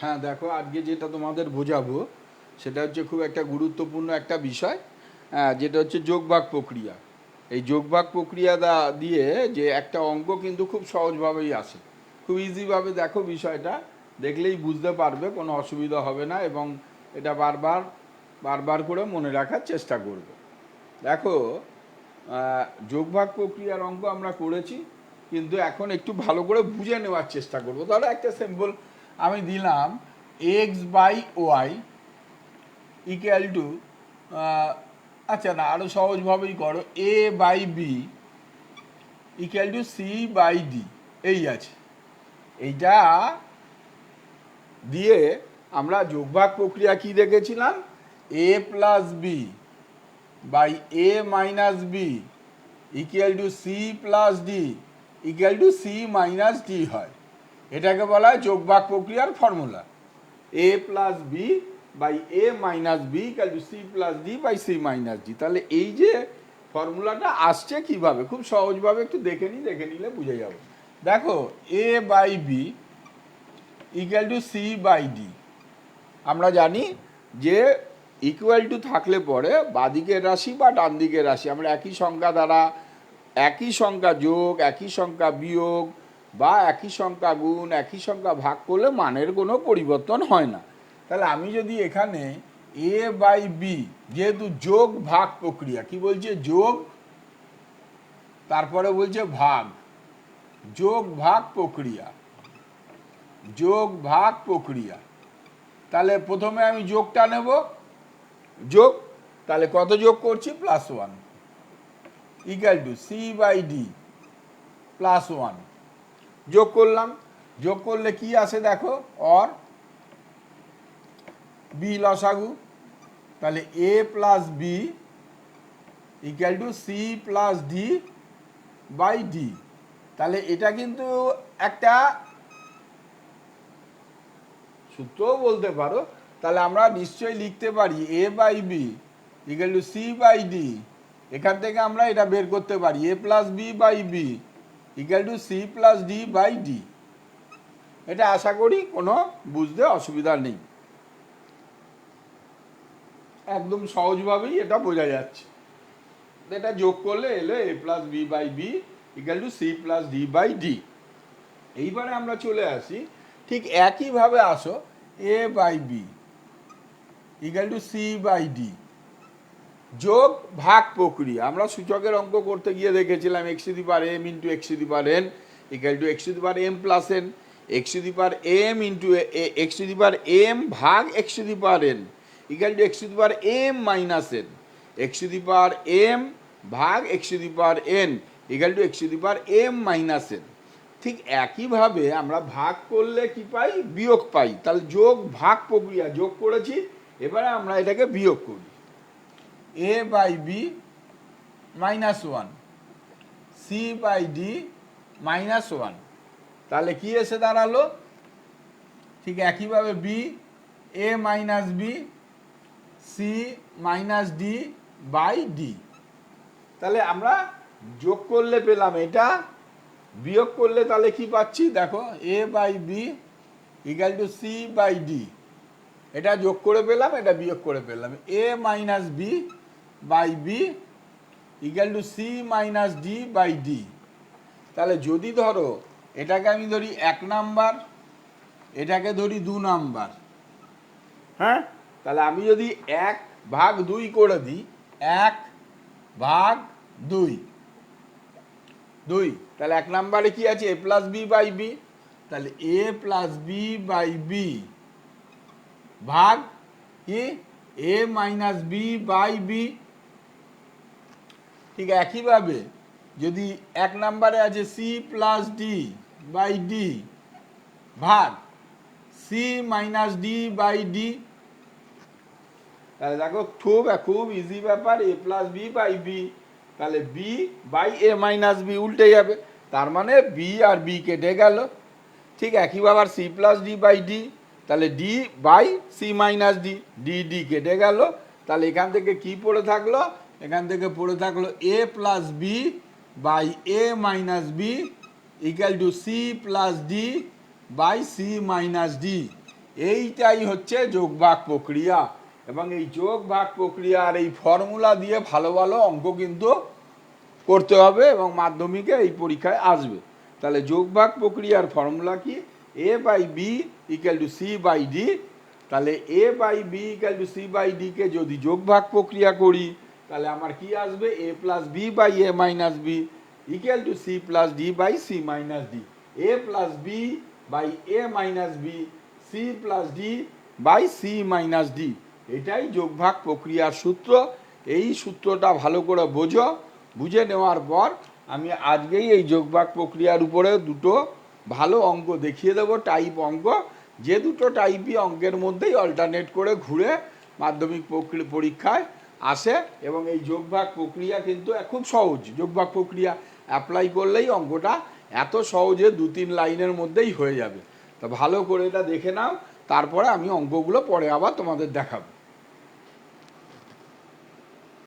হ্যাঁ দেখো আজকে যেটা তোমাদের বোঝাবো সেটা হচ্ছে খুব একটা গুরুত্বপূর্ণ একটা বিষয় হ্যাঁ, যেটা হচ্ছে যোগবাক প্রক্রিয়া। এই যোগবাক প্রক্রিয়া দা- দিয়ে যে একটা অঙ্ক কিন্তু খুব সহজভাবেই আসে। খুব ইজিভাবে দেখো বিষয়টা দেখলেই বুঝতে পারবে কোনো অসুবিধা হবে না এবং এটা বারবার বারবার করে মনে রাখার চেষ্টা করবে। দেখো যোগভাগ প্রক্রিয়ার অঙ্ক আমরা করেছি কিন্তু এখন একটু ভালো করে বুঝে নেওয়ার চেষ্টা করব। ধরো একটা সিম্পল আমি দিলাম X by Y equal to আচ্ছা না আরও সহজভাবেই করো A by B equal to C by D এই আছে। এইটা দিয়ে আমরা যোগভাগ প্রক্রিয়া কি দেখেছিলাম? A plus B by A minus B equal to C plus D equal to C minus D হয়। এটাকে বলা হয় যোগভাগ প্রক্রিয়ার formula. A plus B by A minus B to C plus D by C minus D তাহলে এই যে ফর্মুলাটা আসছে কীভাবে? খুব সহজভাবে একটু দেখে নিই, দেখে নিলে বুঝে যাবে। দেখো A by B equal to C by D আমরা জানি যে ইকুয়াল টু থাকলে পরে বাদিকের রাশি বা ডান দিকের রাশি। আমরা একই সংখ্যা দ্বারা একই সংখ্যা যোগ, একই সংখ্যা বিয়োগ বা একই সংখ্যা গুণ, একই সংখ্যা ভাগ করলে মানের কোনো পরিবর্তন হয় না। তাহলে আমি যদি এখানে এ বাই বি যেহেতু যোগ ভাগ প্রক্রিয়া, কি বলছে? যোগ, তারপরে বলছে ভাগ। যোগ ভাগ প্রক্রিয়া। যোগ ভাগ প্রক্রিয়া। তাহলে প্রথমে আমি যোগটা নেব। যোগ, তাহলে কত যোগ করছি? Plus one equal to C by D plus one যোগ করলাম। যোগ করলে কি আসে দেখো? অর বি লসাগু। তাহলে A plus B equal to C plus D by D তাহলে এটা কিন্তু একটা সূত্রও বলতে পারো। তাহলে আমরা নিশ্চয়ই লিখতে পারি A by B equal to C by D এখান থেকে আমরা এটা বের করতে পারি। A plus B by B equal to C plus D by D. এটা আশা করি কোনো বুঝতে অসুবিধা নেই। একদম সহজভাবেই এটা বোঝা যাচ্ছে। এটা যোগ করলে এলে A plus B by B equal to C plus D by D. এইবারে আমরা চলে আসি, ঠিক একইভাবে আসো A by B equal to C by D. যোগ ভাগ প্রক্রিয়া আমরা সূচকের অঙ্ক করতে গিয়ে দেখেছিলাম X the power M into X the power N equal to X the power M plus N X the power M into X the power M ভাগ X the power N equal to X the power M minus N X the power M ভাগ X the power N equal to X the power M minus N ঠিক একইভাবে আমরা ভাগ করলে কি পাই বিয়োগ পাই তাহলে যোগ ভাগ প্রক্রিয়া যোগ করেছি এবারে আমরা এটাকে বিয়োগ করি A by B minus one C by D minus one তাহলে কি এসে দাঁড়াল? ঠিক একইভাবে B A minus B C minus D by D তাহলে আমরা যোগ করলে পেলাম এটা। বিয়োগ করলে তাহলে কি পাচ্ছি? দেখো A by B equal to C by D এটা যোগ করে পেলাম, এটা বিয়োগ করে পেলাম। A minus B by B equal to C minus D by D. তাহলে যদি ধরো, এটাকে আমি ধরি এক নাম্বার, এটাকে ধরি দু নাম্বার। হ্যাঁ? তাহলে আমি যদি এক ভাগ দুই করে দিই, এক ভাগ দুই। দুই। তাহলে এক নাম্বারে কি আছে? A plus B by B. তাহলে A plus B by B ভাগ কি? A minus B by B ঠিক একইভাবে যদি এক নাম্বারে আছে C plus D by D ভাগ C minus D by D তাহলে দেখো খুব খুব ইজি ব্যাপার A plus B by B তাহলে B by A minus B উল্টে যাবে। তার মানে বি আর বি কেটে গেল। ঠিক একইভাবে আর C plus D by D তাহলে D by C minus D D D কেটে গেল। তাহলে এখান থেকে কি পড়ে থাকল? এখান থেকে পড়ে থাকল A plus B by A minus B equal to C plus D by C minus D এইটাই হচ্ছে যোগভাগ প্রক্রিয়া। এবং এই যোগ ভাগ প্রক্রিয়ার এই ফর্মুলা দিয়ে ভালো ভালো অঙ্ক কিন্তু করতে হবে এবং মাধ্যমিকে এই পরীক্ষায় আসবে। তাহলে যোগভাগ প্রক্রিয়ার ফর্মুলা কি? A by B equal to C by D তাহলে A by B equal to C by decay যদি যোগভাগ প্রক্রিয়া করি তাহলে আমার কি আসবে? A plus B by A minus B equal to C plus D by C minus D A plus B by A minus B C plus D by C minus D এটাই যোগভাগ প্রক্রিয়ার সূত্র। এই সূত্রটা ভালো করে বোঝো। বুঝে নেওয়ার পর আমি আজকেই এই যোগভাগ প্রক্রিয়ার উপরে দুটো ভালো অঙ্ক দেখিয়ে দেবো টাইপ অঙ্ক। যে দুটো টাইপই অঙ্কের মধ্যেই অল্টারনেট করে ঘুরে মাধ্যমিক পরীক্ষায় আসে এবং এই যোগভাগ প্রক্রিয়া কিন্তু খুব সহজ। যোগভাগ প্রক্রিয়া অ্যাপ্লাই করলেই অঙ্কটা এত সহজে দু তিন লাইনের মধ্যেই হয়ে যাবে। তো ভালো করে এটা দেখে নাও, তারপরে আমি অঙ্কগুলো পরে আবার তোমাদের দেখাবো।